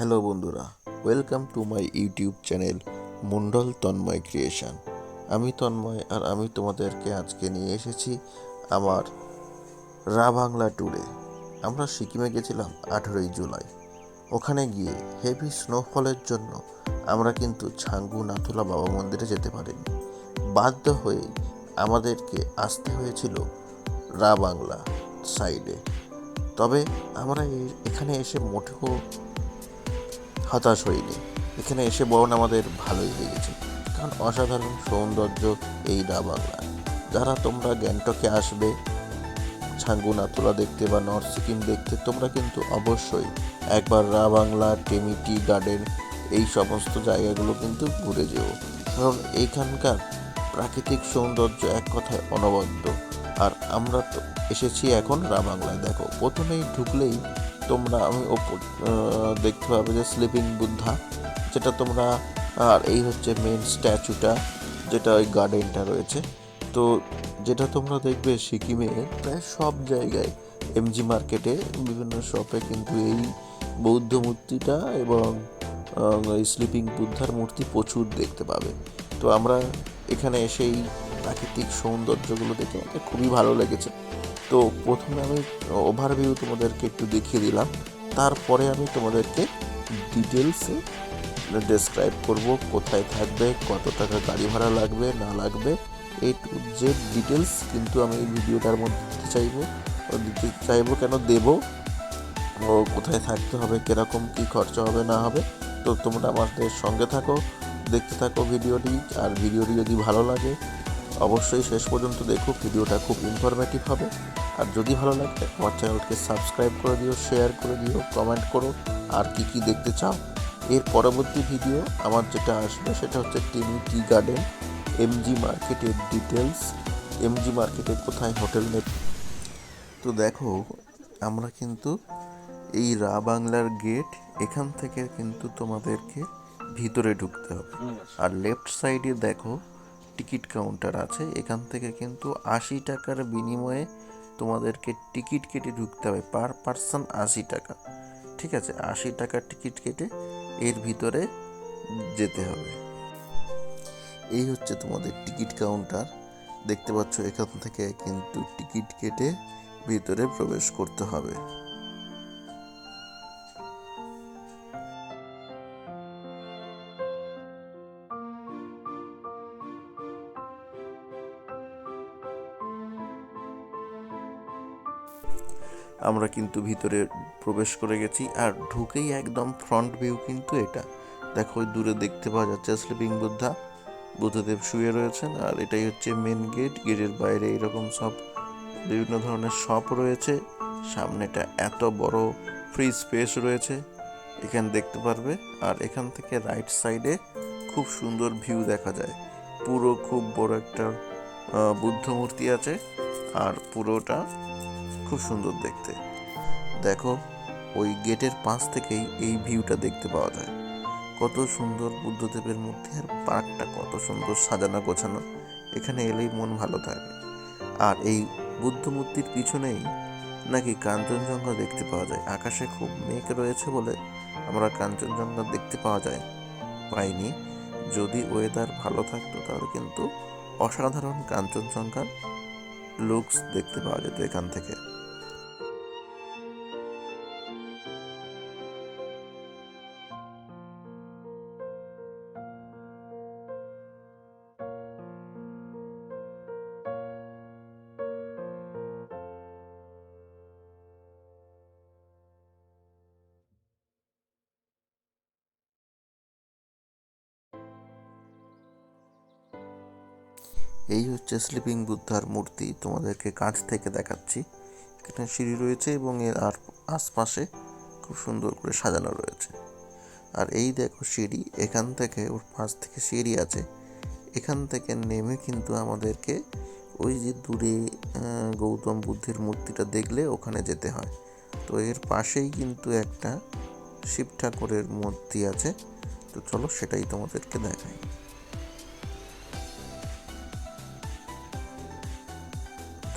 Hello বন্ধুরা welcome to my YouTube channel Mondal Tanmoy creation আমি তন্ময় আর আমি তোমাদেরকে আজকে নিয়ে এসেছি আমার রা বাংলা ট্যুরে আমরা সিকিমে গেছিলাম আঠেরোই জুলাই। ওখানে গিয়ে হেভি স্নোফলের জন্য আমরা কিন্তু ছাঙ্গু নাথুলা বাবা মন্দিরে যেতে পারিনি। বাধ্য হয়ে আমাদেরকে আসতে হয়েছিল রা বাংলা সাইডে তবে আমরা এখানে এসে মোটেও হতাশ হইনি এখানে এসে বরং আমাদের ভালোই লেগেছে। কারণ অসাধারণ সৌন্দর্য এই রা বাংলায় যারা তোমরা গ্যাংটকে আসবে ছাঙ্গু নাতুলা দেখতে বা নর্থ সিকিম দেখতে, তোমরা কিন্তু অবশ্যই একবার রা বাংলা টেমিটি গার্ডেন এই সমস্ত জায়গাগুলো কিন্তু ঘুরে যেও। কারণ এইখানকার প্রাকৃতিক সৌন্দর্য এক কথায় অনবদ্য। আর আমরা তো এসেছি এখন রা বাংলায়। দেখো, প্রথমেই ঢুকলেই তোমরা, আমি ওপর দেখতে পাবে যে স্লিপিং বুদ্ধা যেটা তোমরা, আর এই হচ্ছে মেন স্ট্যাচুটা যেটা ওই গার্ডেনটা রয়েছে। তো যেটা তোমরা দেখবে সিকিমে, প্রায় সব জায়গায় এমজি মার্কেটে বিভিন্ন শপে কিন্তু এই বৌদ্ধ মূর্তিটা এবং স্লিপিং বুদ্ধার মূর্তি প্রচুর দেখতে পাবে। তো আমরা এখানে এসে এই প্রাকৃতিক সৌন্দর্যগুলো দেখে আমাদের খুবই ভালো লেগেছে। তো প্রথমে আমি ওভারভিউ তোমাদেরকে একটু দেখিয়ে দিলাম। তারপরে আমি তোমাদেরকে ডিটেলসে ডেসক্রাইব করব কোথায় থাকবে, কত টাকা গাড়ি ভাড়া লাগবে, না লাগবে। এই টু জেড ডিটেলস কিন্তু আমি এই ভিডিওটার মধ্যে দিতে চাইব দিতে চাইব কেন, দেবো। ও কোথায় থাকতে হবে, কীরকম, কী খরচা হবে, না হবে। তো তোমরা আমাদের সঙ্গে থাকো, দেখতে থাকো ভিডিওটি। আর ভিডিওটি যদি ভালো লাগে, অবশ্যই শেষ পর্যন্ত দেখো, ভিডিওটা খুব ইনফরমেটিভ হবে। আর যদি ভালো লাগে আমার চ্যানেলকে সাবস্ক্রাইব করে দিও শেয়ার করে দিও কমেন্ট করো। আর কি কি দেখতে চাও? এর পরবর্তী ভিডিও আমার যেটা আসবে সেটা হচ্ছে টিভি টি গার্ডেন এমজি মার্কেটের ডিটেলস এমজি মার্কেটে কোথায় হোটেল নেব? তো দেখো আমরা কিন্তু এই রা বাংলার গেট এখান থেকে কিন্তু তোমাদেরকে ভিতরে ঢুকতে হবে। আর লেফট সাইডে দেখো টিকিট কাউন্টার আছে। এখান থেকে কিন্তু আশি টাকার বিনিময়ে তোমাদেরকে টিকিট কেটে ঢুকতে হবে পার পার্সন আশি টাকা। ঠিক আছে, আশি টাকা টিকিট কেটে এর ভিতরে যেতে হবে। এই হচ্ছে তোমাদের টিকিট কাউন্টার। দেখতে পাচ্ছ এখান থেকে কিন্তু টিকিট কেটে ভিতরে প্রবেশ করতে হবে। আমরা কিন্তু ভিতরে প্রবেশ করে গেছি আর ঢুকেই একদম ফ্রন্ট ভিউ কিন্তু এটা। দেখো, ওই দূরে দেখতে পাওয়া যাচ্ছে স্লিপিং বুদ্ধা বুদ্ধদেব শুয়ে রয়েছেন আর এটাই হচ্ছে মেন গেট গেটের বাইরে এরকম সব বিভিন্ন ধরনের শপ রয়েছে। সামনেটা এত বড় ফ্রি স্পেস রয়েছে। এখানে দেখতে পারবে আর এখান থেকে রাইট সাইডে খুব সুন্দর ভিউ দেখা যায়। পুরো খুব বড় একটা বুদ্ধ মূর্তি আছে আর পুরোটা খুব সুন্দর দেখতে। দেখো, ওই গেটের পাশ থেকেই এই ভিউটা দেখতে পাওয়া যায়। কত সুন্দর বুদ্ধদেবের মূর্তি আর পার্কটা কত সুন্দর সাজানো গোছানো, এখানে এলেই মন ভালো থাকে আর এই বুদ্ধ মূর্তির পিছনেই নাকি কাঞ্চনজঙ্ঘা দেখতে পাওয়া যায়। আকাশে খুব মেঘ রয়েছে বলে আমরা কাঞ্চনজঙ্ঘা দেখতে পাওয়া যায়, পাইনি। যদি ওয়েদার ভালো থাকতো তাহলে কিন্তু অসাধারণ কাঞ্চনজঙ্ঘার লুকস দেখতে পাওয়া যেত এখান থেকে। এই হচ্ছে স্লিপিং বুদ্ধার মূর্তি, তোমাদেরকে কাছ থেকে দেখাচ্ছি। এখানে সিঁড়ি রয়েছে এবং এর আর আশপাশে খুব সুন্দর করে সাজানো রয়েছে। আর এই দেখো সিঁড়ি, এখান থেকে ওর পাশ থেকে সিঁড়ি আছে। এখান থেকে নেমে কিন্তু আমাদেরকে ওই যে দূরে গৌতম বুদ্ধের মূর্তিটা দেখলে ওখানে যেতে হয়। তো এর পাশেই কিন্তু একটা শিব ঠাকুরের মূর্তি আছে। তো চলো সেটাই তোমাদেরকে দেখাই।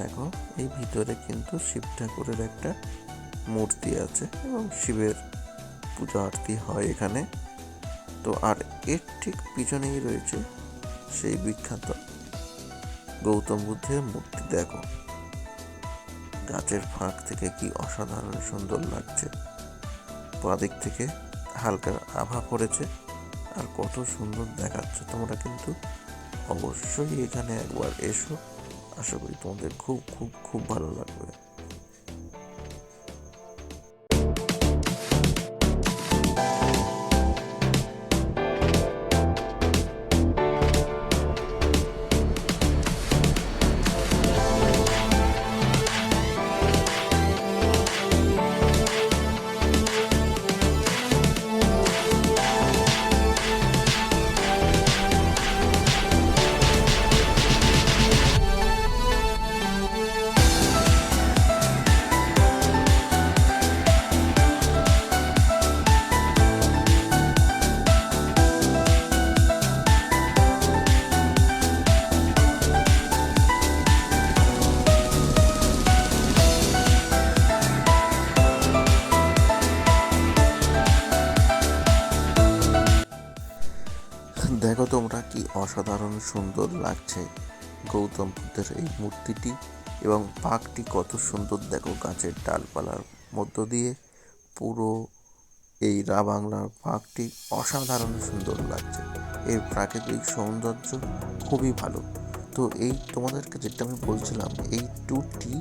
দেখো, এই ভিতরে কিন্তু শিব ঠাকুরের একটা মূর্তি আছে এবং শিবের পূজা আরতি হয় এখানে। তো আর এর ঠিক পিছনেই রয়েছে সেই বিখ্যাত গৌতম বুদ্ধের মূর্তি, দেখো। গাছের ফাঁক থেকে কি অসাধারণ সুন্দর লাগছে। বাদিক থেকে হালকা আভা পড়েছে আর কত সুন্দর দেখাচ্ছে। তোমরা কিন্তু অবশ্যই এখানে একবার এসো। আশা করি তোমাদের খুব খুব খুব ভালো লাগবে। অসাধারণ সুন্দর লাগছে গৌতম বুদ্ধের এই মূর্তিটি এবং পাকটি কত সুন্দর, দেখো গাছের ডালপালার মধ্য দিয়ে পুরো এই রা বাংলার পার্কটি অসাধারণ সুন্দর লাগছে। এর প্রাকৃতিক সৌন্দর্য খুবই ভালো। তো এই তোমাদেরকে যেটা আমি বলছিলাম, এই ট্যুরটি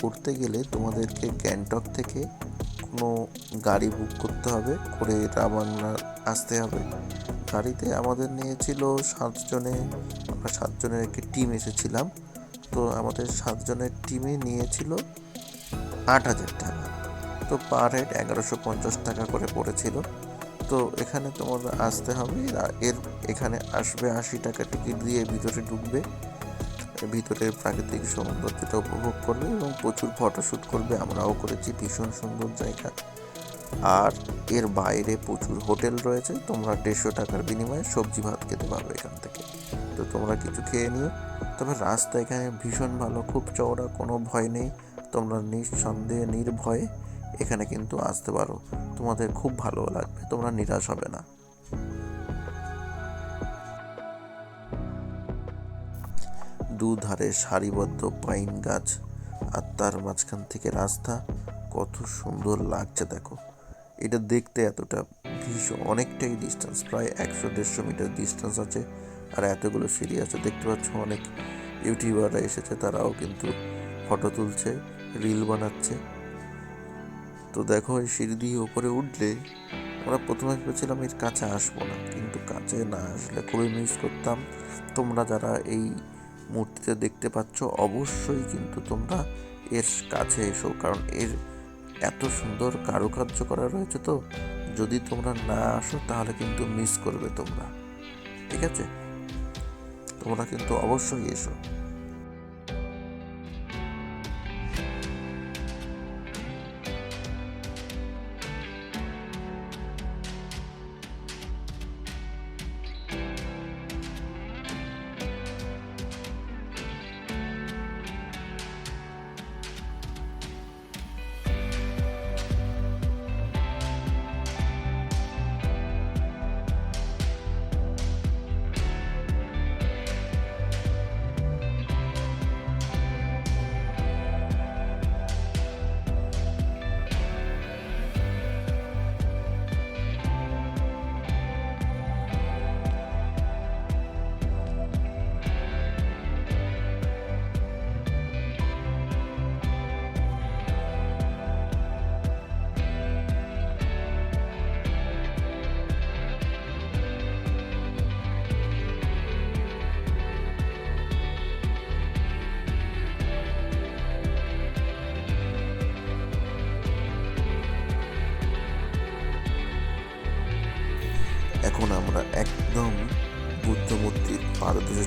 করতে গেলে তোমাদেরকে গ্যাংটক থেকে কোনো গাড়ি বুক করতে হবে, করে রা বাংলা আসতে হবে। গাড়িতে আমাদের নিয়েছিল সাতজনে, আমরা সাতজনের একটি টিম এসেছিলাম। তো আমাদের সাতজনের টিমে নিয়েছিল আট হাজার টাকা। তো পার হেড এগারোশো পঞ্চাশ টাকা করে পড়েছিল। তো এখানে তোমাদের আসতে হবে, এর এখানে আসবে আশি টাকা টিকিট দিয়ে ভিতরে ঢুকবে। ভিতরের প্রাকৃতিক সৌন্দর্যটা উপভোগ করবে এবং প্রচুর ফটোশ্যুট করবে, আমরাও করেছি ভীষণ সুন্দর জায়গা। আর এর বাইরে প্রচুর হোটেল রয়েছে। তোমরা দেড়শো টাকার বিনিময়ে সবজি ভাত খেতে পারবে এখান থেকে। তো তোমরা কিছু খেয়ে নিও। তবে রাস্তা এখানে ভীষণ ভালো, খুব চওড়া, কোনো ভয় নেই। তোমরা নিঃসন্দেহে, নির্ভয়ে এখানে কিন্তু আসতে পারো। তোমাদের খুব ভালো লাগবে, তোমরা নিরাশ হবে না। দুধারে সারিবদ্ধ পাইন গাছ, আর তার মাঝখান থেকে রাস্তা, কত সুন্দর লাগছে, দেখো। এটা দেখতে এতটা ভীষণ, অনেকটাই ডিস্টেন্স প্রায় একশো দেড়শো মিটার ডিস্টেন্স আছে। আর এতগুলো সিঁড়ি আছে, দেখতে পাচ্ছ অনেক ইউটিউবাররা এসেছে, তারাও কিন্তু ফটো তুলছে রিল বানাচ্ছে। তো দেখো, এই সিঁড়ি দিয়ে ওপরে উঠলে আমরা প্রথমে ভেবেছিলাম এর কাছে আসব না, কিন্তু কাছে না আসলে খুবই মিস করতাম। তোমরা যারা এই মূর্তিতে দেখতে পাচ্ছ, অবশ্যই কিন্তু তোমরা এর কাছে এসো, কারণ এর এত সুন্দর কারুকার্য করা রয়েছে তো? যদি তোমরা না আসো, তাহলে কিন্তু মিস করবে তোমরা। ঠিক আছে? তোমরা কিন্তু অবশ্যই এসো।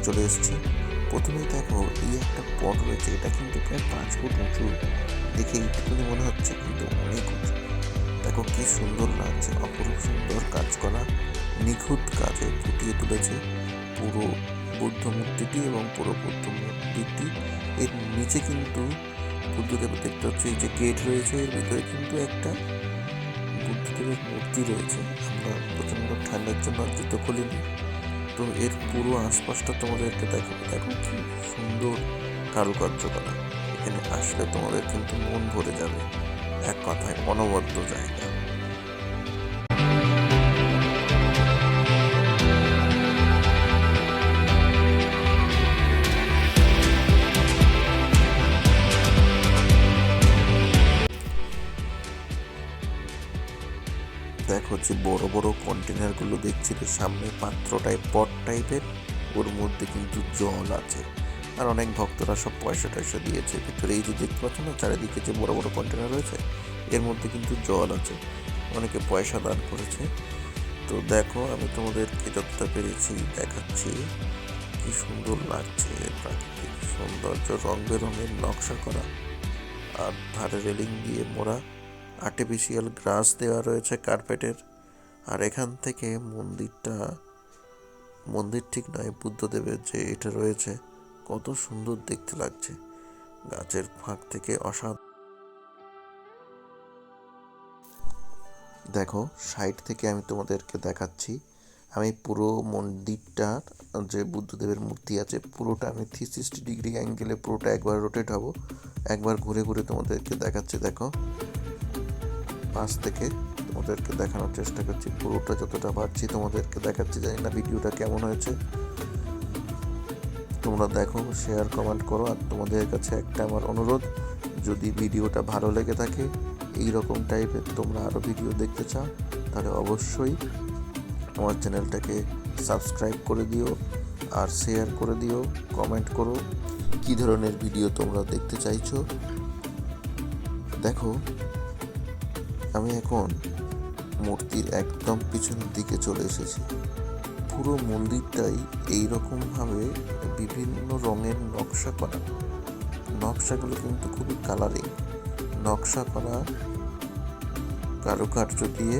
চলে এসেছি। প্রথমেই দেখো এই একটা পট রয়েছে, এটা কিন্তু প্রায় পাঁচ ফুট উঁচু। দেখে এইটুকুনি মনে হচ্ছে কিন্তু অনেক উঁচু। দেখো কি সুন্দর লাগছে, অপরূপ সুন্দর কাজ করা নিখুঁত কাজে ফুটিয়ে তুলেছে। পুরো বুদ্ধ মূর্তিটি এবং পুরো বৌদ্ধ মূর্তিটি এর নিচে কিন্তু বুদ্ধদেব, দেখতে হচ্ছে এই যে গেট রয়েছে, এর ভিতরে কিন্তু একটা বুদ্ধদেবের মূর্তি রয়েছে। আমরা প্রচণ্ড ঠান্ডার জন্য জুতো খুলিনি। তো এর পুরো আশপাশটা তোমাদেরকে দেখাবো। দেখো কি সুন্দর কারুকার্য করা এখানে আসলে তোমাদের কিন্তু মন ভরে যাবে। এক কথায় অনবদ্য জায়গা। যে বড় বড় কন্টেনারগুলো দেখছিলে সামনে পাত্র টাইপ পট টাইপের ওর মধ্যে কিন্তু জল আছে। আর অনেক ভক্তরা সব পয়সা টয়সা দিয়েছে। ভিতরে এই যে দেখতে পাচ্ছ না, চারিদিকে যে বড় বড় কন্টেনার রয়েছে, এর মধ্যে কিন্তু জল আছে। অনেকে পয়সা দান করেছে। তো দেখো, আমি তোমাদেরকে যতটা পেরেছি দেখাচ্ছি। কি সুন্দর লাগছে প্রাকৃতিক সৌন্দর্য রং বেরঙের নকশা করা। আর ধারে রেলিং দিয়ে মোড়া। আর্টিফিশিয়াল গ্রাস দেওয়া রয়েছে কার্পেটের আর এখান থেকে মন্দিরটা, মন্দির ঠিক নয়, বুদ্ধদেবের যে এটা রয়েছে, কত সুন্দর দেখতে লাগছে। গাছের ফাঁক থেকে অসাধ দেখো, সাইড থেকে আমি তোমাদেরকে দেখাচ্ছি। আমি পুরো মন্দিরটার যে বুদ্ধদেবের মূর্তি আছে, পুরোটা আমি থ্রি সিক্সটি ডিগ্রি অ্যাঙ্গেলে পুরোটা একবার রোটেট হব। একবার ঘুরে ঘুরে তোমাদেরকে দেখাচ্ছি, দেখো। পাশ থেকে তোমাদেরকে দেখানোর চেষ্টা করছি। পুরোটা যতটা পারছি তোমাদেরকে দেখাচ্ছি। জানি না ভিডিওটা কেমন হয়েছে। তোমরা দেখো শেয়ার কমেন্ট করো। আর তোমাদের কাছে একটা আমার অনুরোধ, যদি ভিডিওটা ভালো লেগে থাকে এই রকম টাইপের তোমরা আরও ভিডিও দেখতে চাও, তাহলে অবশ্যই আমার চ্যানেলটাকে সাবস্ক্রাইব করে দিও আর শেয়ার করে দিও কমেন্ট করো। কী ধরনের ভিডিও তোমরা দেখতে চাইছো? দেখো, আমি এখন মূর্তির একদম পিছনের দিকে চলে এসেছি। পুরো মন্দিরটাই এই রকমভাবে বিভিন্ন রঙের নকশা করা। নকশাগুলো কিন্তু খুবই কালারিং। নকশা করা কারুকার্য দিয়ে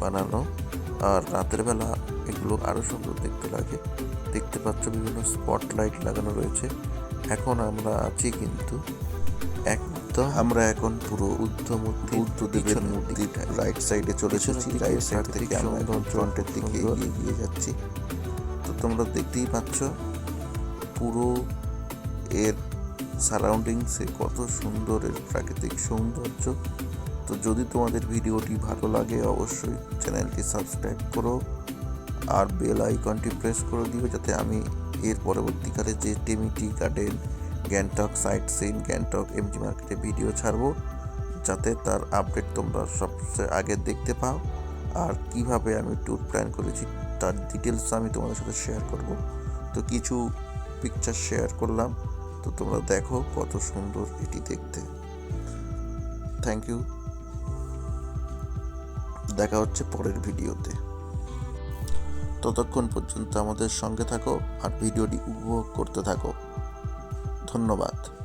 বানানো। আর রাতের বেলা এগুলো আরও সুন্দর দেখতে লাগে। দেখতে পাচ্ছ বিভিন্ন স্পটলাইট লাগানো রয়েছে। এখন আমরা আছি কিন্তু একদম আমরা এখন পুরো বুদ্ধমূর্তি বুদ্ধদেবের মূর্তি রাইট সাইডে চলে এসেছি রাইট সাইড থেকে আমরা এখন ফ্রন্টের দিকে এগিয়ে গিয়ে যাচ্ছি। তো তোমরা দেখতেই পাচ্ছ পুরো এর সারাউন্ডিংসে কত সুন্দর এর প্রাকৃতিক সৌন্দর্য। তো যদি তোমাদের ভিডিওটি ভালো লাগে অবশ্যই চ্যানেলটি সাবস্ক্রাইব করো আর বেল আইকনটি প্রেস করে দিও যাতে আমি এর পরবর্তীকালে যে Temi tea garden Gangtok sightseeing, Gangtok MG মার্কেটে ভিডিও ছাড়বো, যাতে তার আপডেট তোমরা সবচেয়ে আগে দেখতে পাও। আর কীভাবে আমি ট্যুর প্ল্যান করেছি, তার ডিটেলস আমি তোমাদের সাথে শেয়ার করব। তো কিছু পিকচার শেয়ার করলাম, তো তোমরা দেখো কত সুন্দর এটি দেখতে। থ্যাংক ইউ দেখা হচ্ছে পরের ভিডিওতে ততক্ষণ পর্যন্ত আমাদের সঙ্গে থাকো, আর ভিডিওটি উপভোগ করতে থাকো। ধন্যবাদ।